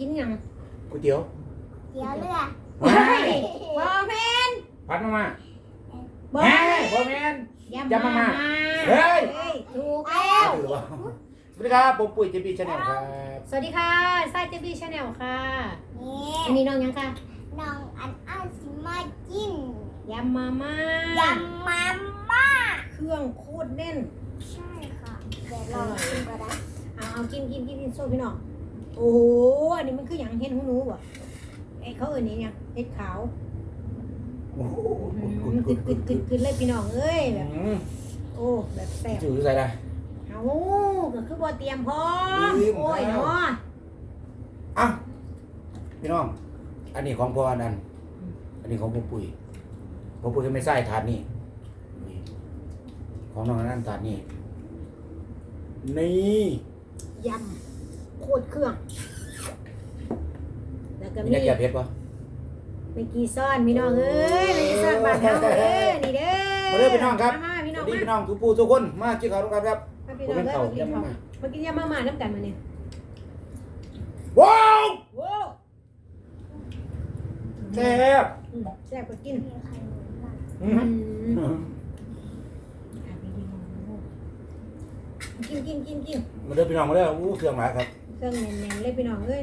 กินหยังก๋วยเตี๋ยวเดี๋ยวเรือเฮ้ยบ่แม่นพัดมามาบ่แม่แม่นพ่อแม่นยำยำมาม่าเฮ้เฮ้ยยถูกแล้ว ถือว่าสวัสดีครับผมปุ้ยเจบีชาแนลครับสวัสดีค่ะไซเจบี้ชาแนลค่ะนี่อันนี้น้องยังค่ะน้องอันอันสิมากินยำมาม่ายำมาม่าเครื่องโคตรแน่น ใช่ค่ะ เดี๋ยวลองกินก็ได้ เอาเอากินกินกินกินโซ่พี่น้อง โอ้โหอันนี้มันคืออย่างเห็ดหูหนูบ่ไอ้เขาเอ่ยนี่เนี่ยเห็ดขาวโอ้โหอืมมันกึดกึดกึดกึดเลยพี่น้องเอ้ยแบบ อืมโอ้แบบแซ่บจืดใส่ได้เอาก็คือบ่เตรียมพร้อมลืม โอ้ยเนาะอะพี่น้อง อันนี้ของพ่ออันนั้นอันนี้ของพ่อปุ้ยพ่อปุ้ยก็ไม่ใส่ถาดนี่นี่ ของน้องอันนั้นถาดนี่นี่ยำ โคตรเครื่อง แล้วก็มีมีนักแก่เพชรปะเมื่อกี้ซ่อนพี่น้องเอ้ยเมื่อกี้ซ่อนบ้านเฮาเด้อนี่เด้อมาเด้อพี่น้องครับมาๆพี่สน้อวังสดีมาพี่น้องทุกผู้ทุกคนมากินข้าวร่วมกันครับมาผพี่มน้องเป็นเด้อเต่ามากินเยี่ยมข้าวมากมากินยำมาม่าน้ำกันมาเนี่ยว้าวโว้วแซ่บอืมแซ่บกว่ากินมีใครรู้บ้างอืมอืมอะพี่น้องกินกินกินกินมาเด้อพี่น้องมาเด้ออู้เครื่องหลายครับ เครื่องแน่นๆเลยพี่น้องเอ้ย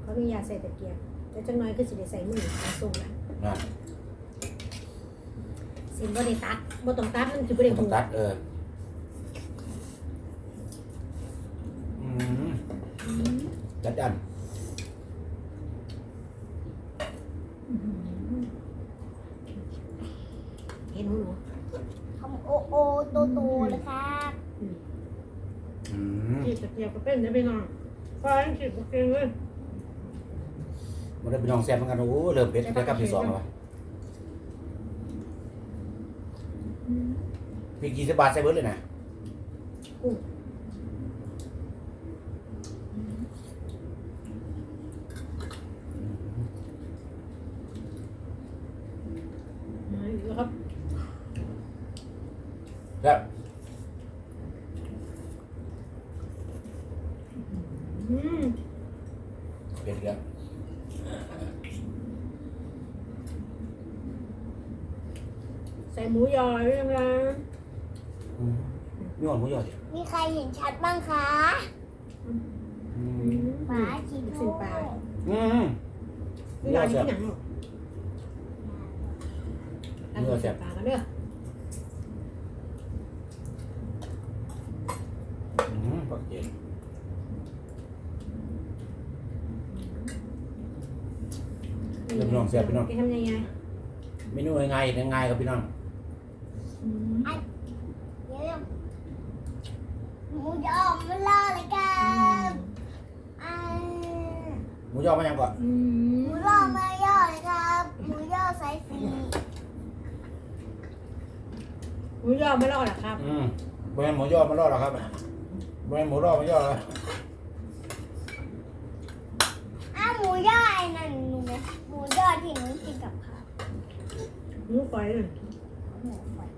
เขามียาใส่ตะเกียบแต่จังน้อยก็สิได้ใส่มือมาส่งละนั่นสิบ่ได้ตัดบ่ต้องตัดมันสิบ่ได้ต้หูองตัดเอออืมอืมจัดอันเห็นหูหนู ทำโอโอโตโตๆเลยครับอืม ขีดตะเกียบก็เป็นนะพี่น้องฟ้าขีดตะเกียบเลยมาได้อพี่น้องแซมเหมือนกันโอ้เริ่มเผ็ดแล้วกับที่สองแล้ววะพี่กี่สิบบาทใส่เบิร์ดเลยนะอีกแล้วครับ ครับ อืม เผ็ดครับ ใส่หมูยอหรือยังไงอืมมีหวานหมูยอดิมีใครเห็นชัดบ้างคะอือืมม หมาจีลูกโชิ้นปลา อืมนี่เราอยู่ที่ไหนหรออันนี้ใส่ปลากันเด้ออืมปักเจน เดี๋ยว พี่น้องเสียพี่น้องแกทำยังไงเมนูง่ายๆง่ายๆครับพี่น้องอืมเดี๋ยวหมูยอมาล่อเลยครับอ่าหมูยอมายังก่อนอืหมมูล่อมาย่อเลยครับหมูย่อไซส์สีหมูยอไม่รอดหรอครับ อืมบริเวณหมูยอมารอดหรอครับบริเวณหมูรอดมายอดแล้วอ้าวหมูย่อไอ้นั่นหนูไหมหมู ย่อที่หนูกินกับข้าวหมูฝอยเลยหมูฝอย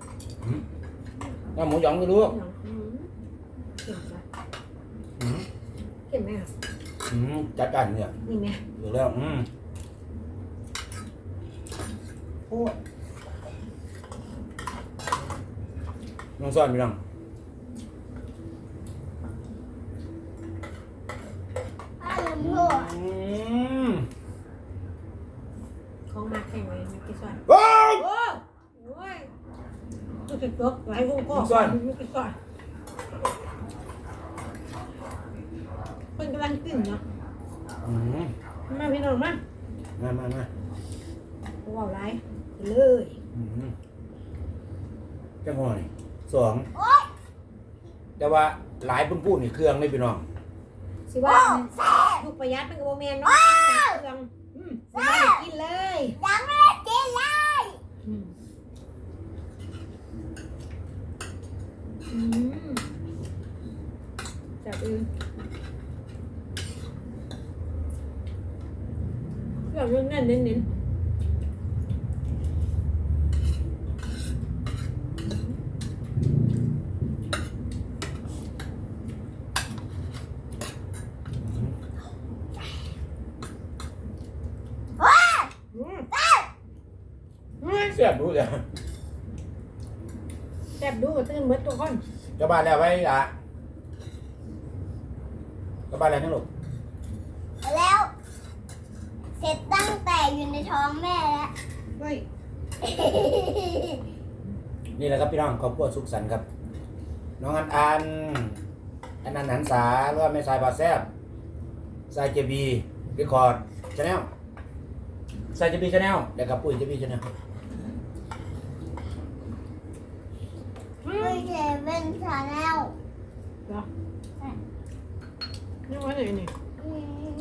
น้ำหมูหยองก็รู้อืมเก่งปะอืมเก่งไหมครับอืมจัดการเนี่ยนี่ไงอยู่แล้วอืมโอ้ยน้องซ่อนพี่น้อง อ้าวหมู อืม ของมาแข่งเลยมากี่ซอย ว้าว โอ้โอ้ยตัวติดตัว หลายวงก็ซ่อนมีกี่ซอยเป็นกำลังกินเนาะอืมมาพี่น้องมามามามาว้าวไรเลยอืมจังหวะนี่สองโอ๊ยแต่ว่าหลายปุ่นพูดนี่เครื่องเลยพี่น้องสิว่าลูกประหยัดเป็นกระโบแมนเนาะเครื่องอืมไม่ได้กินเลยยังไม่ได้กินเลย อืม จับอืมจับเองเรื่องแน่นๆเน้นๆ เสียบรู้เลย แซ่บดูก็ตื่นเบิดตัวคนเจ้าบ้านแล้วไว้ละเจ้าบ้านแล้วทั้งลูกแล้ว เสร็จตั้งแต่อยู่ในท้องแม่แล้ว เฮ้ยนี่แหละครับพี่น้องครอบครัวสุขสันต์ครับ น้องอันอันอันนันหันษาหรือว่าแม่สายบาแซบสายเจบีรีคอร์ดชาแนลสายเจบีชาแนลแล้วก็ปุ้ยเจบีชาแนล ไม่ใช่เป็นชาแนลเหรอนี่ว่าไหนนี่ อืม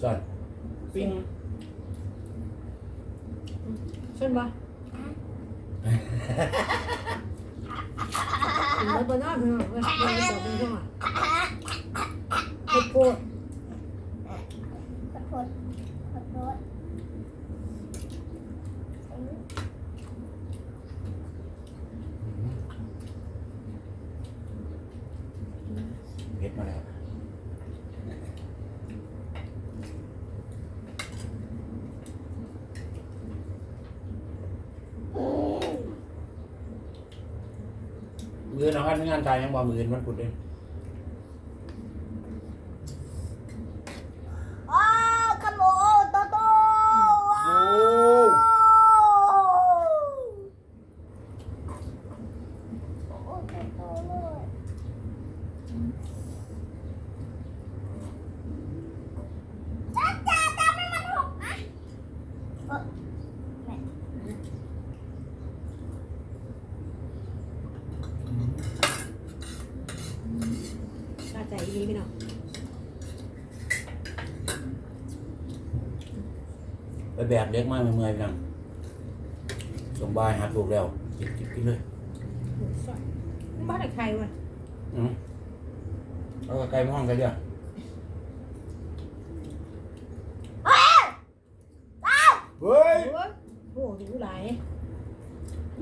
ส่วนปิ้ง เช่นปะเบิดบนนอนเนาะเว้ยเบิดบ่เป็นช่วงอะเฮ็ดโพด ขอโทษขอโทษ เผ็ดมาแล้ว มือน้องงานตายยังบ่มืออนมันกุดเด่น โอ้ขโมยโตโตว้า โอ้ วโอ้โตโตเลยจ้าจ้าจ้าไม่มันหกอะเออแม่ ตาใจดี พี่น้องไปแบบเล็กมากเมื่อยๆพี่น้องสมบายหักลูกแล้วกินกินกินเลยหมูสดมันบ้านใครวะอืมเอาไก่มาห้องกันเดียว เอ้ยเอ้า เฮ้ย โอ้ยโหดูหลาย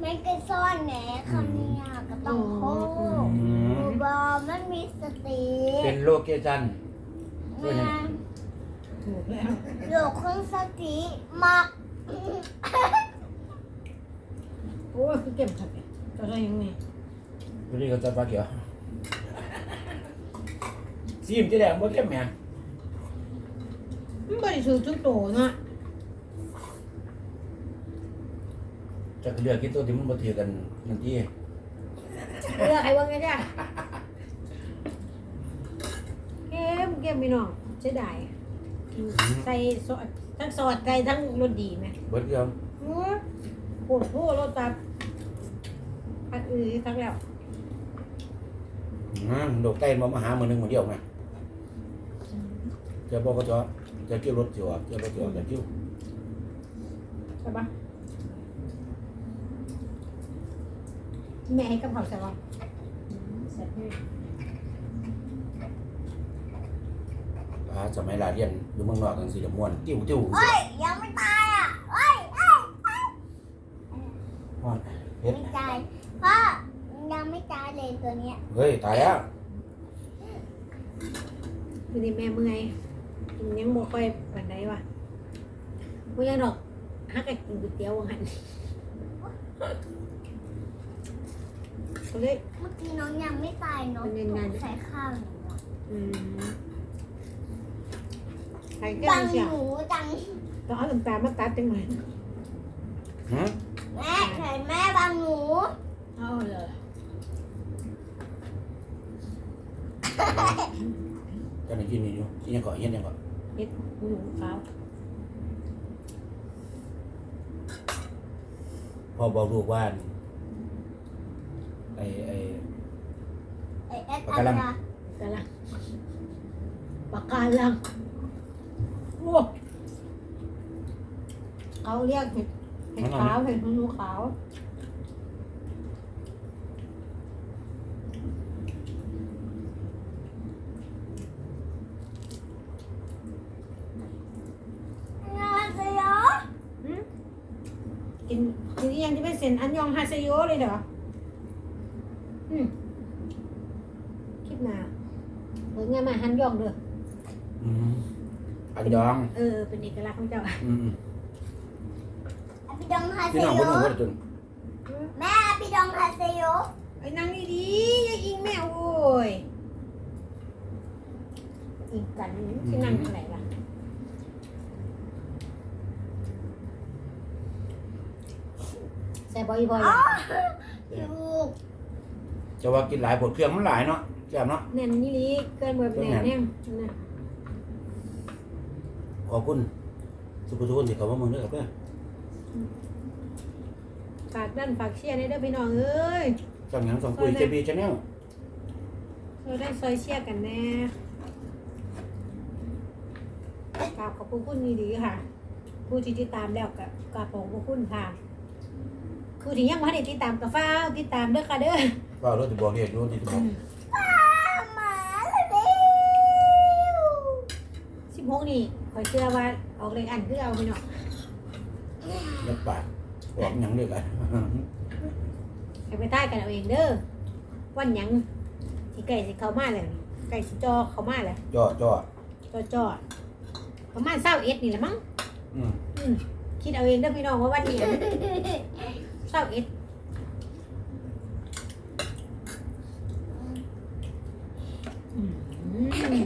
ไม่เคยซ่อนแหนคำนี้อะก็ต้องโค้ อื หนู ม บอมันมีสติ เป็น โลเคชั่นมันถูกแล้วโลกคนสติมากโอ้ยคือเก็บขัดเนี่ยจะได้ยังไงวันนี้ก็จะปลาเขียวซีมจะแดงบ่เข้มแหม่มันบริสุทธิ์ทุกโตเนาะจะเลือกกินตัวที่มันบ่ถือกันนั่นที่เลือกไอ้ว่าไงจ้ะเกม เกมพี่น้องเสียดายใส่ซอสทั้งซอสใส่ทั้งรสดีไหมเบิดเดียวโอ้ยปวดหัวรสตัดอันอื่นทั้งแล้วอืมดอกไก่มามาหามื้อหนึงมื้อเดียวไงจะบอกก็จะจะกิ้วรถจิ๋วอะจะรถจิ๋วจะกิ้วใช่ปะแม่ให้กระเพราใช่ปะเส ร็จเลยอ่าสมัยลาเรียนอยู่เมืองนอกจังซี่ละม่วนจิ้วจิ้วเฮ้ยยังไม่ตายอะเฮ้ยเฮ้ยม่วนเฮ็ดไม่ตายพ่อยังไม่ตายเลยตัวเนี้ยเฮ้ยตายแล้ววันนี้แม่เมื่อยยังบ่ค่อยปันใดวะบ่ยังดอกฮักกันกินก๋วยเตี๋ยวว่างั้นก็เลยเมื่อกี้น้องยังไม่ตายน้องมันยังไงตกใส่ข้าวหนูอะอืม ใครแก้จัวงเสียหนูจังต้องเอาน้ำตาลมาตัดจังหน่อยหืมแม่เห็นแม่บังหนูเอาเลยจะได้กินนี่อยู่กินหยังก่อนเฮ็ดหยังก่อนเฮ็ดหนูขาวพอบอกลูกว่าไอ้ไอ้ไอ้เอ็ดปากอักานลังนะกะลังปากกาลังโอ้ เขาเรียกเห็ดเห็ดขาวเห็ดหนูขาวงานเสียหืมกินกินอีหยังที่เป็นเซนอันยองฮาเซโยเลยเหรออืมคิดหนาเปิดงานมาฮันยองเด้อออืม อันยอง เออ เป็นเอกลักษณ์ของเจ้าอืมอภิดองฮาเซพี่น้องโยบ่รู้ว่าจะจนแม่อภิดองฮาเซโยไอ้นางนี่ดีอย่าอิงแม่โอ้ยอิงกันที่นั่งที่ไหนล่ะแซ่บบ่อยบ่อยลูกจะว่ากินหลายผลเครื่องมันหลายเนาะแซ่บเนาะแน่นนี่ลีเกินแบบแน่นแน่นะ ขอบคุณสุภาพทุกคนที่เข้ามาเมืองด้วยครับเพื่อนฝากด้านฝากเชียร์ในเด้อพี่น้องเอ้ยช่องหยังสองปุยเจบีชาแนลเราได้ซอยเชียร์กันแน่กราบขอบคุณนี่ดีค่ะ ผู้ที่ติดตามแล้วกับกราบขอบคุณค่ะผู้ที่ยังไม่ได้ติดตามกับฟ้าวติดตามเด้อค่ะเด้อก็รถจะบอกเรียกรถที่จะบอก หมาเร็ว สิ บหกนี่คอยเชื่อว่าออกเลยอันคือเอาไปเนาะเล็บปากบอกหยังเรียกกันให้ไปใต้กันเอาเองเด้อวันหยังสิไก่สิเข้ามาเลยไก่สิจอเข้ามาเลยจ่อจ่อจอจอประมาณเศร้าเอ็ดนี่แหละมั้งอืมอืมคิดเอาเองเด้อพี่น้องว่าวันนี้เศร้าเอ็ดอืม มี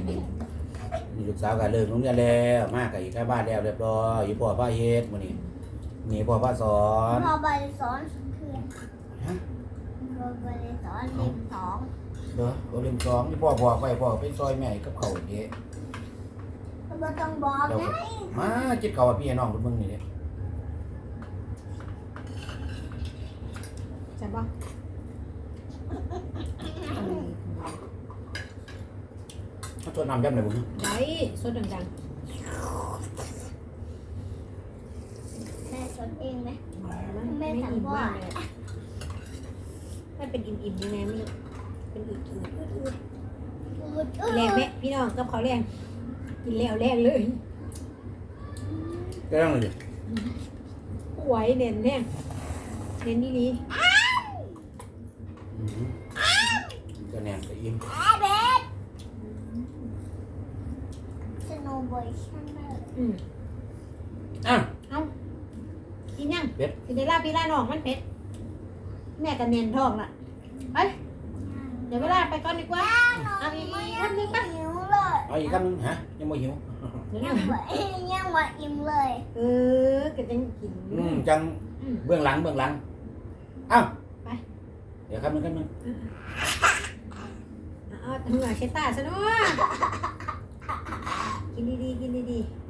ลูกสาวกันเลิกโรงเรียนแล้วมากกับอีกแค่บ้านแล้วเรียบร้อยอยู่พ่อพ่อเฮ็ดมื้อนี้นี่พ่อพ่อสอนพอบริสอนคือฮะพอบริสอนเล่มสองเด้อบ่เล่นสองที่พ่อบอกไปพ่อไปซอยแม่กับเขาวเด้เราต้องบอกนะมาจิตเขาว่าพี่น้องเพิ่นเบิ่งนี่เด้จับบ่เอาเลย เขาชวนน้ำยำได้บ่ฮึได้สดดังแม่สอนเองไหมๆมันไม่อิ่มมากเลยมันเป็นอิ่มๆยังไงไม่รู้เป็นอืดๆอืดอืดๆอืแรงดไหมพี่น้องกับเขาวแรงกินแล้วแรงเลยก็ต้องเลยดิไหวเน้นแน่เน้นนี่ดีอืมก็แน่นไปอิ่ม แอบเบสสโนว์บอยชั่นเน อร์อืมอะ เอากินยังเผ็ด กินได้ลาพี่ลาน้องมันเผ็ด แม่ก็เน้นท้องล่ะไปเดี๋ยวเวลาไปก่อนดีกว่า เอาอีกยังไม่หิวเลยเอาอีกคำหนึงฮะ ยังบ่หิว เดี๋ยวยันะงไม่ยังไม่อิ่มเลยเออก็จังกินอืมจังอืม เบื้องหลังเบื้องหลังเอ้าไป เดี๋ยวคำหนึงคำหนึงเอาเหงื่อเช็ดตาซะเนาะกินดีๆกินดีๆ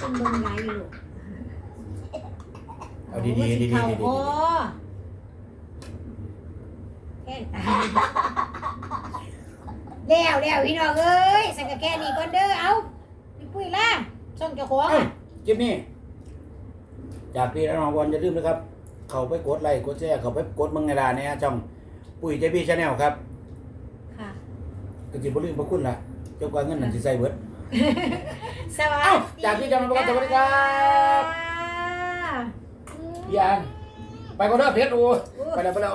ต้นเบิ่งหลายอยู่ลูกเอาดีๆดีๆดีๆเข่าดีคอแค่ตายแล้วแล้วพี่น้องเอ้ยสังกะแค่นี้ก่อนเด้อเอาพี่ปุ้ยล่ะส่งเจ้าของๆเอ้าอะคลิปนี้จากพี่และน้องบอลอย่าลืมนะครับ เข้าไปกดไลค์กดแชร์เข้าไปกดเมืองในร้านเนี่ยช่องปุ๋ยเจบีชาแนลครับค่ะก็สิบ่ลืมพระคุณล่ะเจ้ากว่าเงินนั่นสิใส่เบิด สวัสดีเอ้าจากพี่จอมพลสวัสดีครับพี่อันไปก่อนเด้อเพชรโอ้ไปแล้วไปแล้ว